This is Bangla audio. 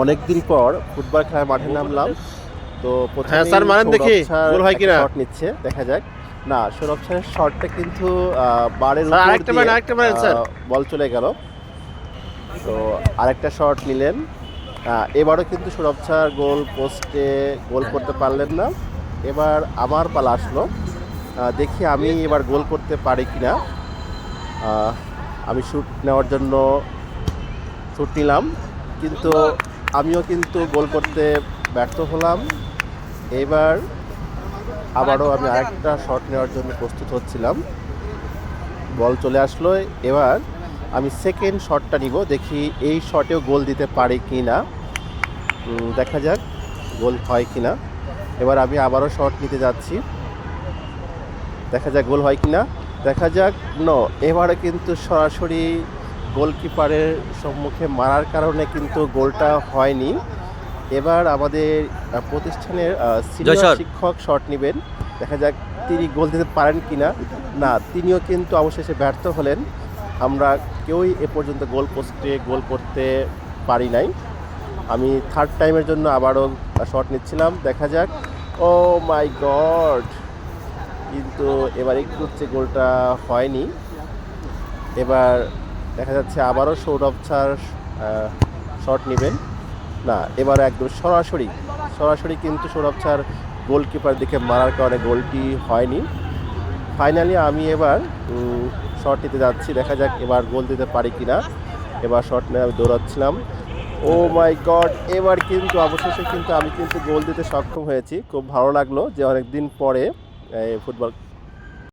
অনেকদিন পর ফুটবল খেলার মাঠে নামলাম। তো প্রথমেই হ্যাঁ, স্যার, মারেন দেখি, গোল হয় কিনা। শট নিচ্ছে দেখা যাক। না সৌরভ স্যারের শটটা কিন্তু বারের উপর আরেকটা মারেন, আরেকটা মারেন, স্যার। বল চলে গেল। তো আরেকটা শট নিলেন। এবারও কিন্তু সৌরভ স্যার গোল পোস্টে গোল করতে পারলেন না। এবার আমার পালা আসলো। দেখি আমি এবার গোল করতে পারি কি না আমি শ্যুট নেওয়ার জন্য শ্যুট নিলাম। কিন্তু আমিও কিন্তু গোল করতে ব্যর্থ হলাম। এবার আবারও আমি আরেকটা শট নেওয়ার জন্য প্রস্তুত হচ্ছিলাম। বল চলে আসলো। এবার আমি সেকেন্ড শটটা নিব, দেখি এই শটেও গোল দিতে পারি কি না দেখা যাক গোল হয় কি না এবার আমি আবারও শট নিতে যাচ্ছি। দেখা যাক গোল হয় কি না দেখা যাক ন এবারে কিন্তু সরাসরি গোলকিপারের সম্মুখে মারার কারণে কিন্তু গোলটা হয়নি। এবার আমাদের প্রতিষ্ঠানের সিনিয়র শিক্ষক শট নেবেন। দেখা যাক তিনি গোল দিতে পারেন কিনা। না তিনিও কিন্তু অবশেষে ব্যর্থ হলেন। আমরা কেউই এ পর্যন্ত গোল পোস্টে গোল করতে পারি নাই। আমি থার্ড টাইমের জন্য আবারও শট নিচ্ছিলাম। দেখা যাক। ও মাই গড কিন্তু এবার একটু হচ্ছে গোলটা হয়নি। এবার দেখা যাচ্ছে আবারও সৌরভ স্যার শট নেবেন। না এবার একদম সরাসরি সরাসরি কিন্তু সৌরভ স্যার গোলকিপার দিকে মারার কারণে গোলটি হয়নি। ফাইনালি আমি এবার শট নিতে যাচ্ছি, দেখা যাক এবার গোল দিতে পারি কি না এবার শট নিয়ে আমি দৌড়াচ্ছিলাম। ও মাই গড এবার কিন্তু, অবশেষে কিন্তু আমি কিন্তু গোল দিতে সক্ষম হয়েছি। খুব ভালো লাগল যে অনেক দিন পরে ফুটবল